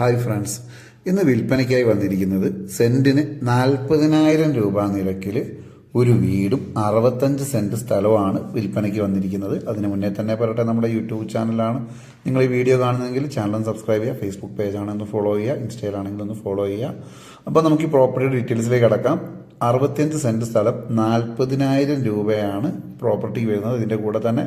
Hi friends. ഇന്ന് വിൽപ്പനയ്ക്കായി വന്നിരിക്കുന്നത് സെന്റിന് നാൽപ്പതിനായിരം രൂപ നിരക്കിൽ ഒരു വീടും അറുപത്തഞ്ച് സെന്റ് സ്ഥലവുമാണ് വിൽപ്പനയ്ക്ക് വന്നിരിക്കുന്നത്. അതിന് മുന്നേ തന്നെ പറയട്ടെ നമ്മുടെ യൂട്യൂബ് ചാനലാണ്. നിങ്ങൾ ഈ വീഡിയോ കാണുന്നതെങ്കിൽ ചാനലും സബ്സ്ക്രൈബ് ചെയ്യുക ഫേസ്ബുക്ക് പേജാണെന്ന് ഫോളോ ചെയ്യുക ഇൻസ്റ്റയിലാണെങ്കിൽ ഒന്ന് ഫോളോ ചെയ്യുക. അപ്പോൾ നമുക്ക് ഈ പ്രോപ്പർട്ടി ഡീറ്റെയിൽസിലേക്ക് കടക്കാം. അറുപത്തിയഞ്ച് സെന്റ് സ്ഥലം നാൽപ്പതിനായിരം രൂപയാണ് പ്രോപ്പർട്ടി വരുന്നത്. ഇതിന്റെ കൂടെ തന്നെ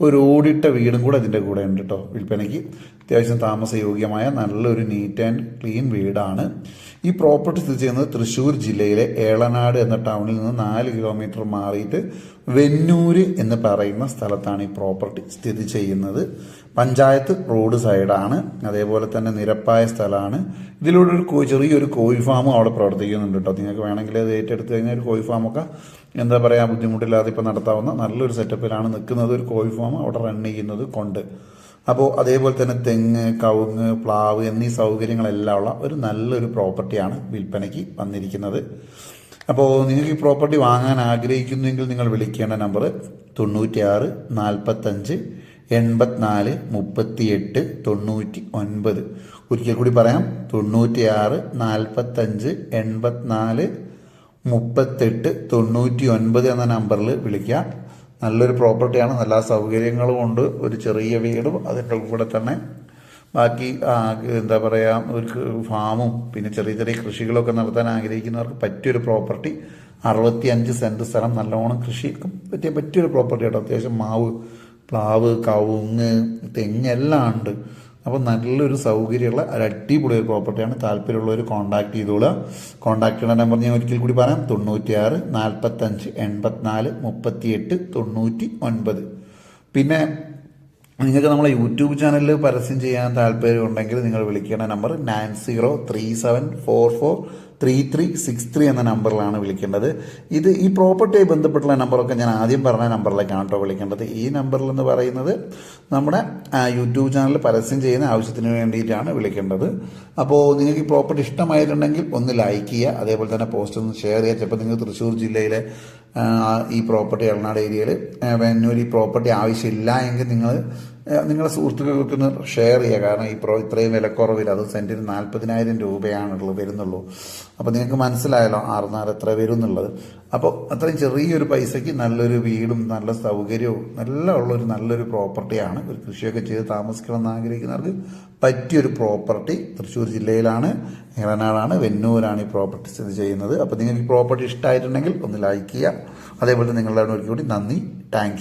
ഒരു ഓടിട്ട വീടും കൂടെ ഇതിന്റെ കൂടെ ഉണ്ട് കേട്ടോ വിൽപ്പനയ്ക്ക്. അത്യാവശ്യം താമസയോഗ്യമായ നല്ലൊരു നീറ്റ് ആൻഡ് ക്ലീൻ വീടാണ്. ഈ പ്രോപ്പർട്ടി സ്ഥിതി ചെയ്യുന്നത് തൃശ്ശൂർ ജില്ലയിലെ ഏളനാട് എന്ന ടൗണിൽ നിന്ന് നാല് കിലോമീറ്റർ മാറിയിട്ട് വെന്നൂര് എന്ന് പറയുന്ന സ്ഥലത്താണ് ഈ പ്രോപ്പർട്ടി സ്ഥിതി ചെയ്യുന്നത്. പഞ്ചായത്ത് റോഡ് സൈഡാണ് അതേപോലെ തന്നെ നിരപ്പായ സ്ഥലമാണ്. ഇതിലൂടെ ഒരു ചെറിയൊരു കോഴി ഫാമും അവിടെ പ്രവർത്തിക്കുന്നുണ്ട് കേട്ടോ നിങ്ങൾക്ക് വേണമെങ്കിൽ അത് ഏറ്റെടുത്ത് കഴിഞ്ഞാൽ ഒരു കോഴി ഫാമൊക്കെ എന്താ പറയുക ബുദ്ധിമുട്ടില്ലാതെ ഇപ്പോൾ നടത്താവുന്ന നല്ലൊരു സെറ്റപ്പിലാണ് നിൽക്കുന്നത് ഒരു കോഴി ഫാം അവിടെ റൺ ചെയ്യുന്നത് കൊണ്ട്. അപ്പോൾ അതേപോലെ തന്നെ തെങ്ങ് കവുങ്ങ് പ്ലാവ് എന്നീ സൗകര്യങ്ങളെല്ലാം ഉള്ള ഒരു നല്ലൊരു പ്രോപ്പർട്ടിയാണ് വിൽപ്പനയ്ക്ക് വന്നിരിക്കുന്നത്. അപ്പോൾ നിങ്ങൾക്ക് ഈ പ്രോപ്പർട്ടി വാങ്ങാൻ ആഗ്രഹിക്കുന്നുവെങ്കിൽ നിങ്ങൾ വിളിക്കേണ്ട നമ്പർ തൊണ്ണൂറ്റിയാറ് നാൽപ്പത്തഞ്ച് എൺപത്തിനാല് മുപ്പത്തിയെട്ട് തൊണ്ണൂറ്റി ഒൻപത് ഒരിക്കൽ കൂടി പറയാം തൊണ്ണൂറ്റിയാറ് നാൽപ്പത്തഞ്ച് എൺപത്തിനാല് മുപ്പത്തെട്ട് തൊണ്ണൂറ്റി ഒൻപത് എന്ന നമ്പറിൽ വിളിക്കുക നല്ലൊരു പ്രോപ്പർട്ടിയാണ്. നല്ല സൗകര്യങ്ങളും ഉണ്ട്. ഒരു ചെറിയ വീടും അതിന്റെ കൂടെ തന്നെ. ബാക്കി എന്താ പറയുക ഒരു ഫാമും പിന്നെ ചെറിയ ചെറിയ കൃഷികളൊക്കെ നടത്താൻ ആഗ്രഹിക്കുന്നവർക്ക് പറ്റിയൊരു പ്രോപ്പർട്ടി. അറുപത്തി അഞ്ച് സെന്റ് സ്ഥലം നല്ലോണം കൃഷിക്കും. പറ്റിയ പറ്റിയൊരു പ്രോപ്പർട്ടി കേട്ടോ അത്യാവശ്യം മാവ് പ്ലാവ് കവുങ്ങ് തെങ്ങ് എല്ലാം ഉണ്ട്. അപ്പോൾ നല്ലൊരു സൗകര്യമുള്ള ഒരു അടിപൊളി ഒരു പ്രോപ്പർട്ടിയാണ്. താല്പര്യമുള്ളവർ കോൺടാക്ട് ചെയ്തോളുക കോൺടാക്ട് ചെയ്യുന്ന നമ്പർ ഞാൻ ഒരിക്കൽ കൂടി പറയാം. തൊണ്ണൂറ്റിയാറ് നാൽപ്പത്തഞ്ച് എൺപത്തിനാല് മുപ്പത്തിയെട്ട് തൊണ്ണൂറ്റി ഒൻപത് പിന്നെ നിങ്ങൾക്ക് നമ്മളെ യൂട്യൂബ് ചാനലിൽ പരസ്യം ചെയ്യാൻ താല്പര്യം ഉണ്ടെങ്കിൽ നിങ്ങൾ വിളിക്കേണ്ട number nine zero three seven four four three three six three എന്ന നമ്പറിലാണ് വിളിക്കേണ്ടത്. ഇത് ഈ പ്രോപ്പർട്ടിയായി ബന്ധപ്പെട്ടുള്ള നമ്പറൊക്കെ ഞാൻ ആദ്യം പറഞ്ഞ നമ്പറിലേക്കാണ് കേട്ടോ വിളിക്കേണ്ടത്. ഈ നമ്പറിൽ എന്ന് പറയുന്നത് നമ്മുടെ യൂട്യൂബ് ചാനൽ പരസ്യം ചെയ്യുന്ന ആവശ്യത്തിന് വേണ്ടിയിട്ടാണ് വിളിക്കേണ്ടത്. അപ്പോൾ നിങ്ങൾക്ക് ഈ പ്രോപ്പർട്ടി ഇഷ്ടമായിട്ടുണ്ടെങ്കിൽ ഒന്ന് ലൈക്ക് ചെയ്യുക അതേപോലെ തന്നെ പോസ്റ്റ് ഒന്ന് ഷെയർ ചെയ്യുക. ചിലപ്പോൾ നിങ്ങൾ തൃശ്ശൂർ ജില്ലയിലെ ഈ പ്രോപ്പർട്ടി എറണാട് ഏരിയയിൽ വെന്നൂർ ഈ പ്രോപ്പർട്ടി ആവശ്യമില്ല എങ്കിൽ നിങ്ങൾ നിങ്ങളുടെ സുഹൃത്തുക്കൾക്ക് ഒന്ന് ഷെയർ ചെയ്യുക. കാരണം ഈ പ്രോ ഇത്രയും വിലക്കുറവില്ല അത് സെന്റിന് നാൽപ്പതിനായിരം രൂപയാണുള്ളത് വരുന്നുള്ളൂ. അപ്പോൾ നിങ്ങൾക്ക് മനസ്സിലായല്ലോ ആറുനാല് എത്ര വരും എന്നുള്ളത് അപ്പോൾ അത്രയും ചെറിയൊരു പൈസയ്ക്ക് നല്ലൊരു വീടും നല്ല സൗകര്യവും നല്ല ഉള്ളൊരു നല്ലൊരു പ്രോപ്പർട്ടിയാണ് ഒരു കൃഷിയൊക്കെ ചെയ്ത് താമസിക്കണമെന്ന് ആഗ്രഹിക്കുന്നവർക്ക് പറ്റിയൊരു പ്രോപ്പർട്ടി തൃശ്ശൂർ ജില്ലയിലാണ് ഏറനാടാണ് വെന്നൂരാണ് ഈ പ്രോപ്പർട്ടി സ്ഥിതി ചെയ്യുന്നത്. അപ്പോൾ നിങ്ങൾക്ക് ഈ പ്രോപ്പർട്ടി ഇഷ്ടമായിട്ടുണ്ടെങ്കിൽ ഒന്ന് ലൈക്ക് ചെയ്യുക. അതേപോലെ നിങ്ങളുടെ കൂടി നന്ദി. താങ്ക്